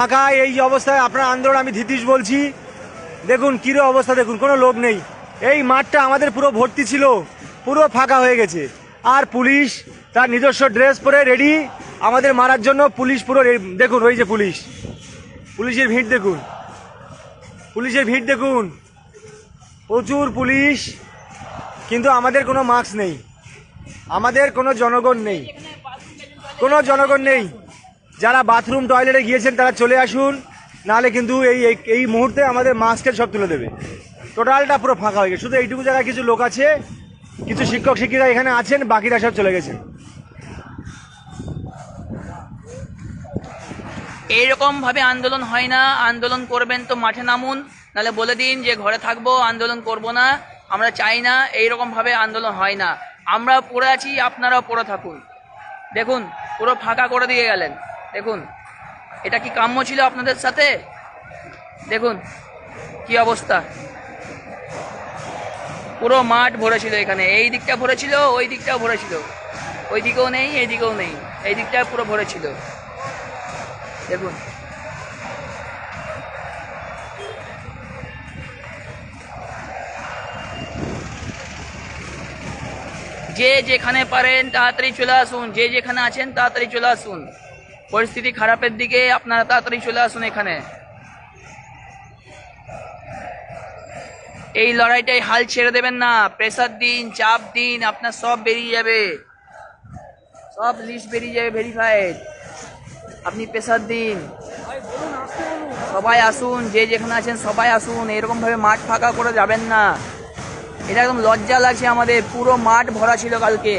ফাঁকা এই অবস্থায় আপনার আন্দোলন, আমি ধীতিশ বলছি। দেখুন কিরো অবস্থা, দেখুন, কোনো লোক নেই। এই মাঠটা আমাদের পুরো ভর্তি ছিল, পুরো ফাঁকা হয়ে গেছে। আর পুলিশ, তার নিজস্ব ড্রেস পরে রেডি, আমাদের মারার জন্য পুলিশ পুরো দেখুন, ওই যে পুলিশ। পুলিশের ভিড় দেখুন। পুলিশের ভিড় দেখুন। প্রচুর পুলিশ, কিন্তু আমাদের কোনো মাস্ক নেই। আমাদের কোনো জনগণ নেই। কোনো জনগণ নেই। যারা বাথরুম টয়লেটে গিয়েছেন, তারা চলে আসুন। নাহলে কিন্তু এই, এই- মুহূর্তে আমাদের মাস্কের সব তুলে দেবে। টোটালটা পুরো ফাঁকা হয়ে গেছে। শুধু এইটুকু জায়গায় কিছু লোক আছে, কিছু শিক্ষক, শিক্ষিকা এখানে আছেন, বাকিরা সব চলে গেছেন। এইরকম ভাবে আন্দোলন হয় না। আন্দোলন করবেন তো মাঠে নামুন। নাহলে বলে দিন যে ঘরে থাকব, আন্দোলন করব না। আমরা চাই না এইরকম ভাবে আন্দোলন হয় না। আমরা পড়ে আছি, আপনারাও পড়ে থাকুন। দেখুন, পুরো ফাঁকা করে দিয়ে গেলেন। দেখুন, এটা কি কাম্য ছিল আপনাদের সাথে? দেখুন, কি অবস্থা। পুরো মাঠ ভরেছিল এখানে। এই দিকটা ভরেছিল, ওই দিকটাও ভরেছিল। ওই দিকেও নেই, এই দিকেও নেই। এই দিকটা পুরো ভরেছিল। দেখুন। যে যেখানে পারেন, তাড়াতাড়ি চলে আসুন। যে যেখানে আছেন, তাড়াতাড়ি চলে আসুন। পরিস্থিতি খারাপের দিকে আপনারা তাড়াতাড়ি চলে আসুন এখানে। এই লড়াইটাই হাল ছেড়ে দেবেন না। প্রেসার দিন, চাপ দিন, আপনার সব বেরিয়ে যাবে। সব লিস্ট বেরিয়ে যাবে ভেরিফাইড আপনি প্রেসার দিন। সবাই আসুন, যে যেখানে আছেন সবাই আসুন। এরকম ভাবে মাঠ ফাঁকা করে যাবেন না। এটা একদম লজ্জা লাগছে আমাদের। পুরো মাঠ ভরা ছিল কালকে।